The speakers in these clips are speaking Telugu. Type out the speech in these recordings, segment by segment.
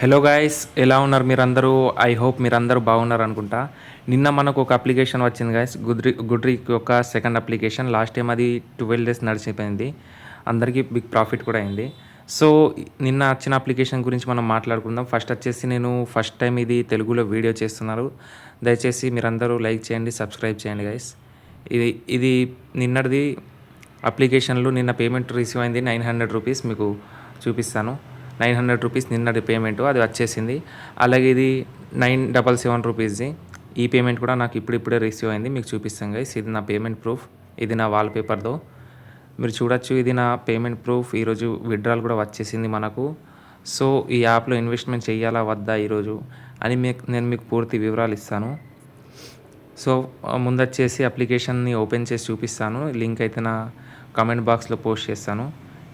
హలో గాయస్ ఎలా ఉన్నారు మీరందరూ? ఐ హోప్ మీరందరూ బాగున్నారు అనుకుంటా. నిన్న మనకు ఒక అప్లికేషన్ వచ్చింది గాయస్ గుడ్రి గుడ్రీక్ యొక్క సెకండ్ అప్లికేషన్ లాస్ట్ టైం అది ట్వెల్వ్ డేస్ నడిచిపోయింది. అందరికీ బిగ్ ప్రాఫిట్ కూడా అయింది. సో నిన్న వచ్చిన అప్లికేషన్ గురించి మనం మాట్లాడుకుందాం. ఫస్ట్ వచ్చేసి నేను ఫస్ట్ టైం ఇది తెలుగులో వీడియో చేస్తున్నారు. దయచేసి మీరందరూ లైక్ చేయండి సబ్స్క్రైబ్ చేయండి గైస్ ఇది ఇది నిన్నటిది అప్లికేషన్లో నిన్న పేమెంట్ రిసీవ్ అయింది నైన్ హండ్రెడ్ రూపీస్ మీకు చూపిస్తాను. నైన్ హండ్రెడ్ రూపీస్ నిన్నటి పేమెంట్ అది వచ్చేసింది. అలాగే ఇది నైన్ డబల్ సెవెన్ రూపీస్ది. ఈ పేమెంట్ కూడా నాకు ఇప్పుడిప్పుడే రిసీవ్ అయింది. మీకు చూపిస్తాం గైస్. ఇది నా పేమెంట్ ప్రూఫ్. ఇది నా వాల్ పేపర్తో మీరు చూడొచ్చు ఇది నా పేమెంట్ ప్రూఫ్. ఈరోజు విడ్రాల్ కూడా వచ్చేసింది మనకు. సో ఈ యాప్లో ఇన్వెస్ట్మెంట్ చేయాలా వద్దా ఈరోజు అని మీకు నేను మీకు పూర్తి వివరాలు ఇస్తాను. సో ముందు వచ్చేసి అప్లికేషన్ని ఓపెన్ చేసి చూపిస్తాను. లింక్ అయితే నా కామెంట్ బాక్స్లో పోస్ట్ చేస్తాను.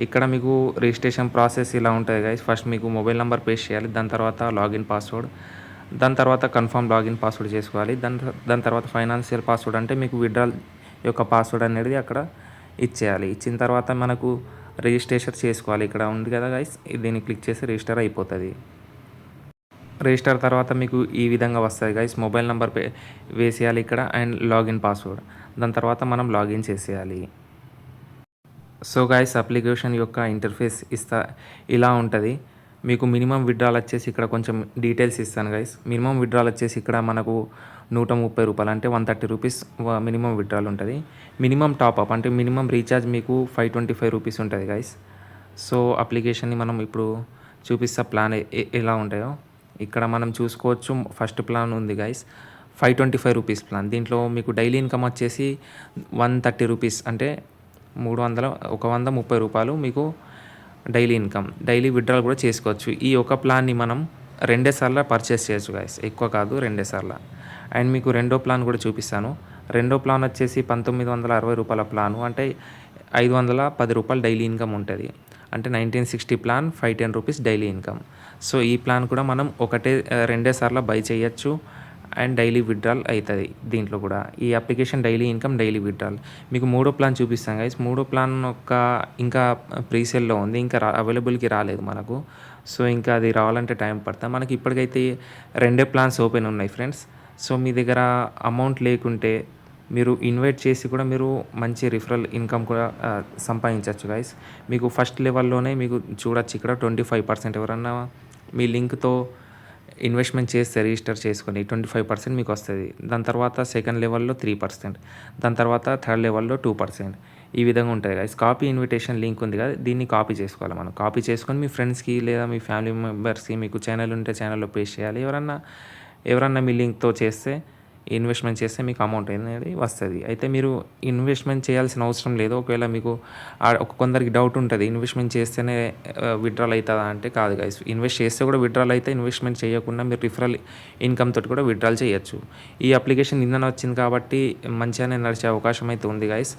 ఇక్కడ మీకు రిజిస్ట్రేషన్ ప్రాసెస్ ఇలా ఉంటుంది గైస్ ఫస్ట్ మీకు మొబైల్ నెంబర్ పేస్ట్ చేయాలి దాని తర్వాత లాగిన్ పాస్వర్డ్ దాని తర్వాత కన్ఫర్మ్ లాగిన్ పాస్వర్డ్ చేసుకోవాలి దాని దాని తర్వాత ఫైనాన్షియల్ పాస్వర్డ్ అంటే మీకు విడ్రాల్ యొక్క పాస్వర్డ్ అనేది అక్కడ ఇచ్చేయాలి. ఇచ్చిన తర్వాత మనకు రిజిస్ట్రేషన్ చేసుకోవాలి. ఇక్కడ ఉంది కదా గైస్ దీన్ని క్లిక్ చేసి రిజిస్టర్ అయిపోతుంది. రిజిస్టర్ తర్వాత మీకు ఈ విధంగా వస్తుంది గైస్ మొబైల్ నెంబర్ పే వేసేయాలి ఇక్కడ అండ్ లాగిన్ పాస్వర్డ్ దాని తర్వాత మనం లాగిన్ చేసేయాలి. సో గైస్ అప్లికేషన్ యొక్క ఇంటర్ఫేస్ ఇస్తా ఇలా ఉంటుంది. మీకు మినిమం విడ్రాల్ వచ్చేసి ఇక్కడ కొంచెం డీటెయిల్స్ ఇస్తాను గైస్ మినిమం విడ్రాల్ వచ్చేసి ఇక్కడ మనకు నూట ముప్పై రూపాయలు అంటే one thirty rupees minimum withdrawal ఉంటుంది. మినిమం టాప్అప్ అంటే మినిమం రీఛార్జ్ మీకు ఫైవ్ ట్వంటీ ఫైవ్ రూపీస్ ఉంటుంది గైస్ సో అప్లికేషన్ని మనం ఇప్పుడు చూపిస్తా ప్లాన్ ఎలా ఉంటాయో. ఇక్కడ మనం చూసుకోవచ్చు ఫస్ట్ ప్లాన్ ఉంది guys five twenty five rupees plan దీంట్లో మీకు డైలీ ఇన్కమ్ వచ్చేసి వన్ థర్టీ రూపీస్ అంటే మూడు వందల ఒక వంద ముప్పై రూపాయలు మీకు డైలీ ఇన్కమ్ డైలీ విడ్రాల్ కూడా చేసుకోవచ్చు. ఈ ఒక ప్లాన్ని మనం రెండేసార్లు పర్చేస్ చేయొచ్చు గాయస్ ఎక్కువ కాదు రెండేసార్లు అండ్ మీకు రెండో ప్లాన్ కూడా చూపిస్తాను. రెండో ప్లాన్ వచ్చేసి పంతొమ్మిది వందల అరవై రూపాయల ప్లాను. అంటే ఐదు వందల పది రూపాయలు డైలీ ఇన్కమ్ ఉంటుంది. అంటే nineteen sixty plan five ten rupees daily income. So ఈ ప్లాన్ కూడా మనం ఒకటే రెండేసార్లు బై చేయొచ్చు. అండ్ డైలీ విత్డ్రాల్ అవుతుంది దీంట్లో కూడా. ఈ application daily income daily withdrawal. మీకు మూడో ప్లాన్ చూపిస్తాం గైస్ మూడో ప్లాన్ ఒక ఇంకా ప్రీసేల్లో ఉంది. ఇంకా రా అవైలబుల్కి రాలేదు మనకు. సో ఇంకా అది రావాలంటే టైం పడుతుంది. మనకి ఇప్పటికైతే రెండే ప్లాన్స్ ఓపెన్ ఉన్నాయి ఫ్రెండ్స్ సో మీ దగ్గర అమౌంట్ లేకుంటే మీరు ఇన్వైట్ చేసి కూడా మీరు మంచి రిఫరల్ ఇన్కమ్ కూడా సంపాదించవచ్చు గైస్ మీకు ఫస్ట్ లెవెల్లోనే మీకు చూడొచ్చు ఇక్కడ ట్వంటీ ఫైవ్ పర్సెంట్ ఎవరన్నా మీ లింక్తో ఇన్వెస్ట్మెంట్ చేస్తే రిజిస్టర్ చేసుకొని ట్వంటీ ఫైవ్ పర్సెంట్ మీకు వస్తుంది. దాని తర్వాత సెకండ్ లెవెల్లో త్రీ పర్సెంట్ దాని తర్వాత థర్డ్ లెవెల్లో టూ పర్సెంట్ ఈ విధంగా ఉంటుంది గైస్ కాపీ ఇన్విటేషన్ లింక్ ఉంది కదా దీన్ని కాపీ చేసుకోవాలి మనం. కాపీ చేసుకొని మీ ఫ్రెండ్స్కి లేదా మీ ఫ్యామిలీ మెంబర్స్కి మీకు ఛానల్ ఉంటే ఛానల్లో పేస్ట్ చేయాలి. ఎవరన్నా ఎవరన్నా మీ లింక్తో చేస్తే ఇన్వెస్ట్మెంట్ చేస్తే మీకు అమౌంట్ అనేది వస్తుంది. అయితే మీరు ఇన్వెస్ట్మెంట్ చేయాల్సిన అవసరం లేదు. ఒకవేళ మీకు ఒక కొందరికి డౌట్ ఉంటుంది ఇన్వెస్ట్మెంట్ చేస్తేనే విడ్రాల్ అవుతుందా అంటే కాదు గైస్ ఇన్వెస్ట్ చేస్తే కూడా విడ్రాల్ అయితే ఇన్వెస్ట్మెంట్ చేయకుండా మీరు రిఫరల్ ఇన్కమ్ తోటి కూడా విత్డ్రాల్ చేయొచ్చు. ఈ అప్లికేషన్ నిన్న వచ్చింది కాబట్టి మంచిగానే నడిచే అవకాశం అయితే ఉంది గైస్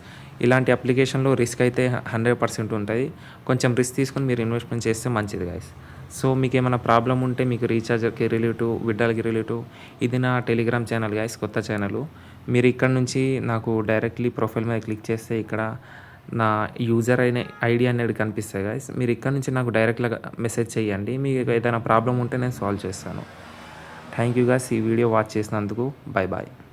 ఇలాంటి అప్లికేషన్లో రిస్క్ అయితే హండ్రెడ్ పర్సెంట్ ఉంటుంది కొంచెం రిస్క్ తీసుకొని మీరు ఇన్వెస్ట్మెంట్ చేస్తే మంచిది గాయస్ సో మీకు ఏమైనా ప్రాబ్లం ఉంటే మీకు రీఛార్జ్కి రిలేటివ్ విడ్డాలకి రిలేటివ్ ఇది నా టెలిగ్రామ్ ఛానల్ గాయస్ కొత్త ఛానల్ మీరు ఇక్కడ నుంచి నాకు డైరెక్ట్లీ ప్రొఫైల్ మీద క్లిక్ చేస్తే ఇక్కడ నా యూజర్ అయిన ఐడి అనేది కనిపిస్తాయి గాయస్ మీరు ఇక్కడ నుంచి నాకు డైరెక్ట్గా మెసేజ్ చేయండి. మీకు ఏదైనా ప్రాబ్లం ఉంటే నేను సాల్వ్ చేస్తాను. థ్యాంక్ యూ గాయస్ ఈ వీడియో వాచ్ చేసినందుకు బాయ్ బాయ్